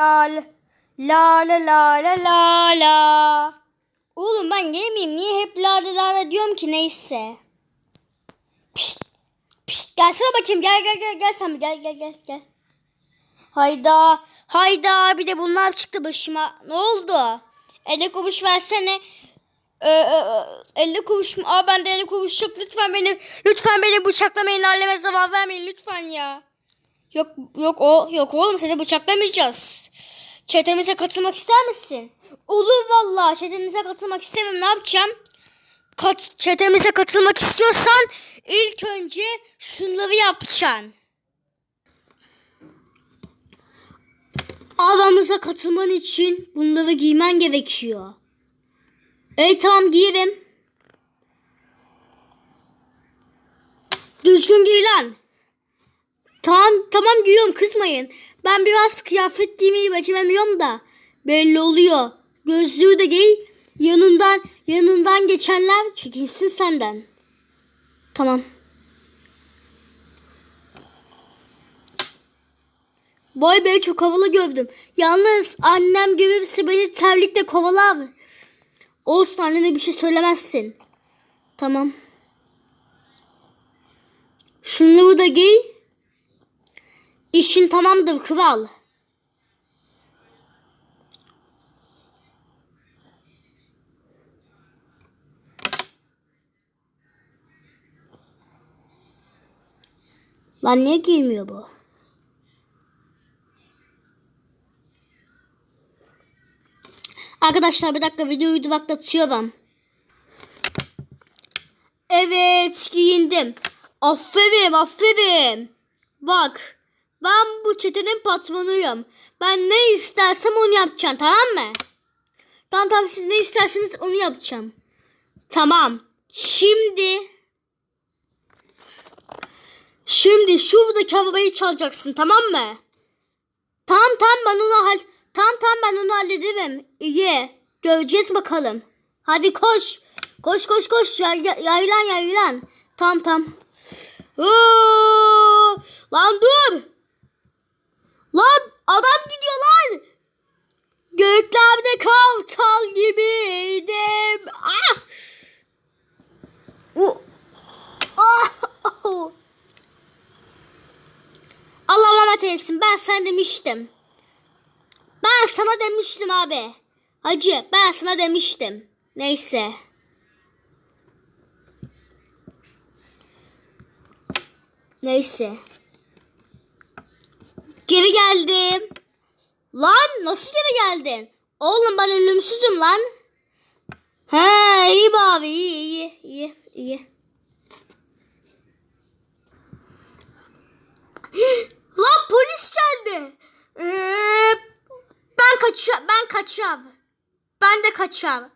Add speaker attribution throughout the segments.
Speaker 1: La la la la la la la. Oğlum ben gelmeyeyim. Niye hep la la la diyorum ki neyse. Pişt. Pişt. Gelsene bakayım. Gel gel gel. Gel sen gel gel gel gel. Hayda. Hayda. Bir de bunlar çıktı başıma. Ne oldu? 50 kuruş versene. Ee, e, e, 50 kuruş mu? Aa bende 50 kuruş yok. Lütfen beni lütfen beni bıçaklamayın. Alleme zarar vermeyin lütfen ya. Yok yok o yok oğlum seni bıçaklamayacağız. Çetemize katılmak ister misin? Olur vallahi çetemize katılmak istemem ne yapacağım? Kat, çetemize katılmak istiyorsan ilk önce şunları yapacaksın. Avamıza katılman için bunları giymen gerekiyor. Ey tamam giyerim. Düzgün giy lan. Tamam tamam giyiyorum kızmayın. Ben biraz kıyafet giymeyi beceremiyorum da. Belli oluyor. Gözlüğü de giy. Yanından yanından geçenler çekinsin senden. Tamam. Vay be çok havalı gördüm. Yalnız annem görürse beni terlikle kovalar. Olsun annene bir şey söylemezsin. Tamam. Şunları da giy. İşin tamamdır kral. Lan niye giymiyor bu? Arkadaşlar bir dakika videoyu duraklatıyorum. Evet giyindim. Aferin aferin. Bak ben bu çetenin patronuyum. Ben ne istersem onu yapacağım tamam mı? Tamam tamam siz ne isterseniz onu yapacağım. Tamam. Şimdi Şimdi şuradaki arabayı çalacaksın tamam mı? Tamam tamam ben onu hal tamam tamam ben onu hallederim. İyi. Göreceğiz bakalım. Hadi koş. Koş koş koş. Yay, yay- yaylan yaylan. Tamam tamam. Oo, lan dur. Lan adam gidiyor lan. Göklerde kartal gibiydim. Ah. Ah. Oh. Allah rahmet eylesin. Ben sana demiştim. Ben sana demiştim abi. Hacı ben sana demiştim. Neyse. Neyse. Geri geldim. Lan nasıl geri geldin? Oğlum ben ölümsüzüm lan. He iyi abi iyi iyi iyi iyi. Lan polis geldi. Ee, ben kaçacağım. Ben kaçacağım. Ben de kaçacağım.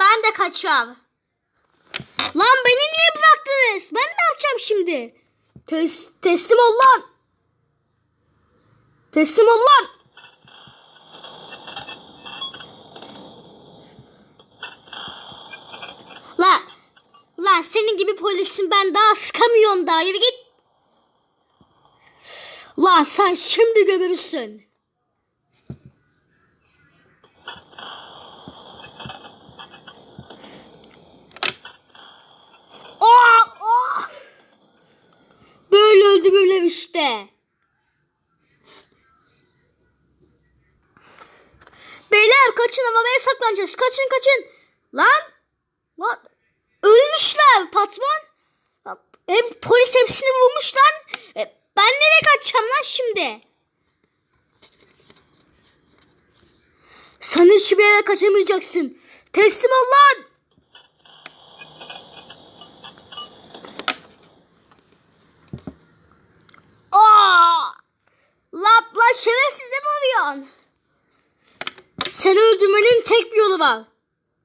Speaker 1: Ben de kaçacağım. Lan beni niye bıraktınız? Ben ne yapacağım şimdi? Tes teslim ol lan. Teslim ol. Lan. Lan senin gibi polisin ben daha sıkamıyorum daha. Yürü git. Lan sen şimdi görürsün. Aa, aa! Böyle öldürürler işte. Beyler kaçın havaya saklanacağız. Kaçın kaçın. Lan. Lan. Ölmüşler patron. Hem polis hepsini vurmuş lan. E, ben nereye kaçacağım lan şimdi? Sen hiçbir yere kaçamayacaksın. Teslim ol lan. Aa! Lan lan şerefsiz ne bağırıyorsun? Seni öldürmenin tek bir yolu var.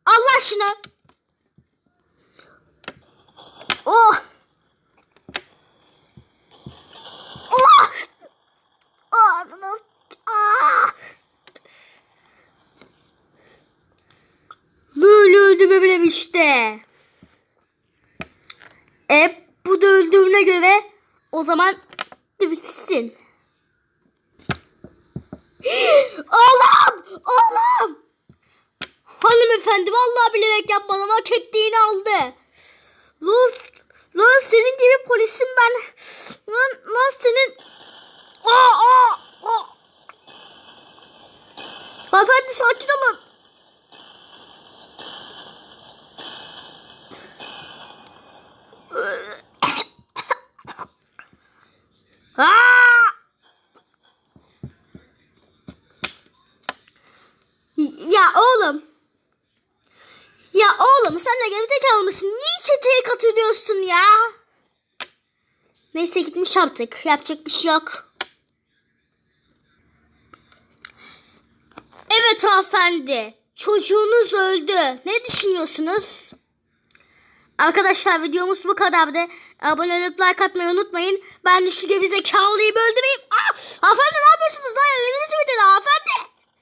Speaker 1: Allah aşkına. Oh! Oh! Ağzına... Ah! Böyle öldürmem işte. E bu da öldüğüne göre o zaman bitsin. oğlum! Oğlum! Hanımefendi vallahi bilerek yap lan senin gibi polisim ben. Lan, lan senin... Aa, aa, aa. Hanımefendi sakin olun. Ya oğlum. Oğlum sen de gerizekalı mısın? Niye çeteye katılıyorsun ya? Neyse gitmiş yaptık. Yapacak bir şey yok. Evet hanımefendi. Çocuğunuz öldü. Ne düşünüyorsunuz? Arkadaşlar videomuz bu kadardı. Abone olup like atmayı unutmayın. Ben de şu gerizekalı'yı öldüreyim. Aa, hanımefendi ne yapıyorsunuz? Daha yayınınız mı dedi? Hanımefendi